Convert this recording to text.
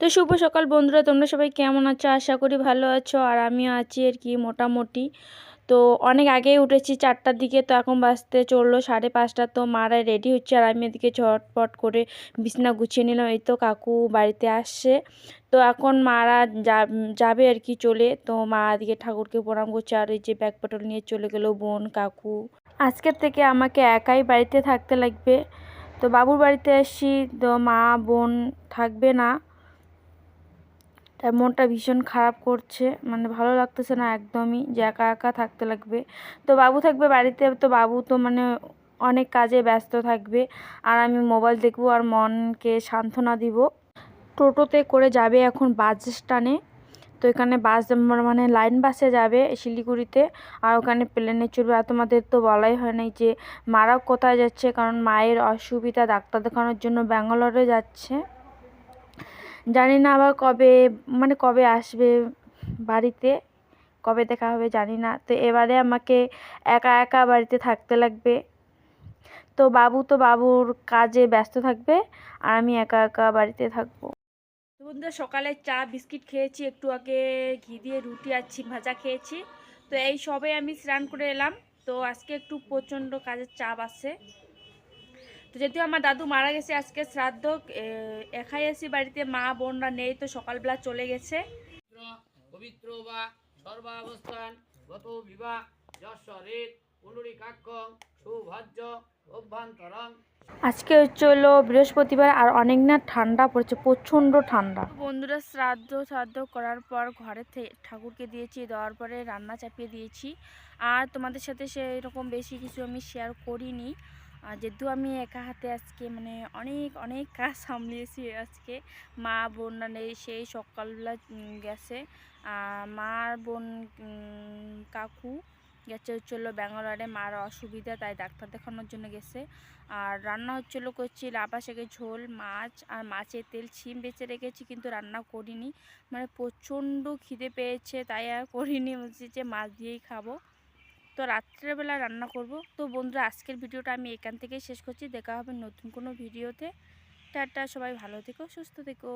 তো শুভ সকাল বন্ধুরা, তোমরা সবাই কেমন আছো? আশা করি ভালো আছো, আর আমিও আছি আর কি মোটামুটি। তো অনেক আগেই উঠেছি চারটার দিকে, তো এখন বাজতে চলল সাড়ে পাঁচটা, তো মারা রেডি হচ্ছে, আর আমি এদিকে ঝটপট করে বিছনা গুছিয়ে নিলাম, এই তো কাকু বাড়িতে আসছে। তো এখন মারা যাবে আর কি চলে, তো মা এদিকে ঠাকুরকে প্রণাম করছে, আর এই যে ব্যাগ পটল নিয়ে চলে গেল বোন, কাকু। আজকের থেকে আমাকে একাই বাড়িতে থাকতে লাগবে। তো বাবুর বাড়িতে আসছি, তো মা, বোন থাকবে না। তার মনটা ভীষণ খারাপ করছে মানে ভালো লাগতেছে না একদমই যে একা একা থাকতে লাগবে। তো বাবু থাকবে বাড়িতে, তো বাবু তো মানে অনেক কাজে ব্যস্ত থাকবে, আর আমি মোবাইল দেখব আর মনকে সান্ত্বনা দিব। টোটোতে করে যাবে এখন বাস স্ট্যান্ডে, তো এখানে বাস মানে লাইন বাসে যাবে শিলিগুড়িতে, আর ওখানে প্লেনে চড়বে। আর তোমাদের তো বলাই হয় নাই যে মারা কোথায় যাচ্ছে, কারণ মায়ের অসুবিধা ডাক্তার দেখানোর জন্য ব্যাঙ্গালোরে যাচ্ছে। জানি না আবার কবে মানে কবে আসবে বাড়িতে, কবে দেখা হবে জানি না। তো এবারে আমাকে একা একা বাড়িতে থাকতে লাগবে। তো বাবু তো বাবুর কাজে ব্যস্ত থাকবে আর আমি একা একা বাড়িতে থাকব। বন্ধুরা, সকালে চা, বিস্কিট খেয়েছি, একটু আগে ঘি দিয়ে রুটি আর ছিম ভাজা খেয়েছি। তো এই সবে আমি স্নান করে এলাম। তো আজকে একটু প্রচণ্ড কাজের চাপ আছে। তো যদিও আমার দাদু মারা গেছে আজকে শ্রাদ্ধ একাই আছি বাড়িতে মা বোনরা নেই তো সকালবেলা চলে গেছে। পবিত্র বা সর্বাবস্থান গত বিবাহ যশ্বরেত সুভজ্য অভ্যন্তরং আজকে হচ্ছে হলো বৃহস্পতিবার আর অনেক না ঠান্ডা পড়েছে প্রচণ্ড ঠান্ডা। বন্ধুরা শ্রাদ্ধ শ্রাদ্ধ করার পর ঘরে ঠাকুরকে দিয়েছি দেওয়ার পরে রান্না চাপিয়ে দিয়েছি। আর তোমাদের সাথে সেরকম বেশি কিছু আমি শেয়ার করিনি। যেহেতু আমি একা হাতে আজকে মানে অনেক অনেক কাজ সামলিয়েছি আজকে, মা বোনরা নেই সেই সকালবেলা গেছে। মার বোন কাকু গেছে হচ্ছিল ব্যাঙ্গালোরে, মার অসুবিধা, তাই ডাক্তার দেখানোর জন্য গেছে। আর রান্না হচ্ছিল করছি লাভা শাকের ঝোল, মাছ আর মাছের তেল, ছিম বেঁচে রেখেছি, কিন্তু রান্না করিনি। মানে প্রচণ্ড খিদে পেয়েছে, তাই আর করিনি। বলছি যে মাছ দিয়েই খাব। তো রাত্রেবেলা রান্না করব। তো বন্ধুরা, আজকের ভিডিওটা আমি এখান থেকেই শেষ করছি। দেখা হবে নতুন কোনো ভিডিওতে। টাটা, সবাই ভালো থেকো, সুস্থ থেকো।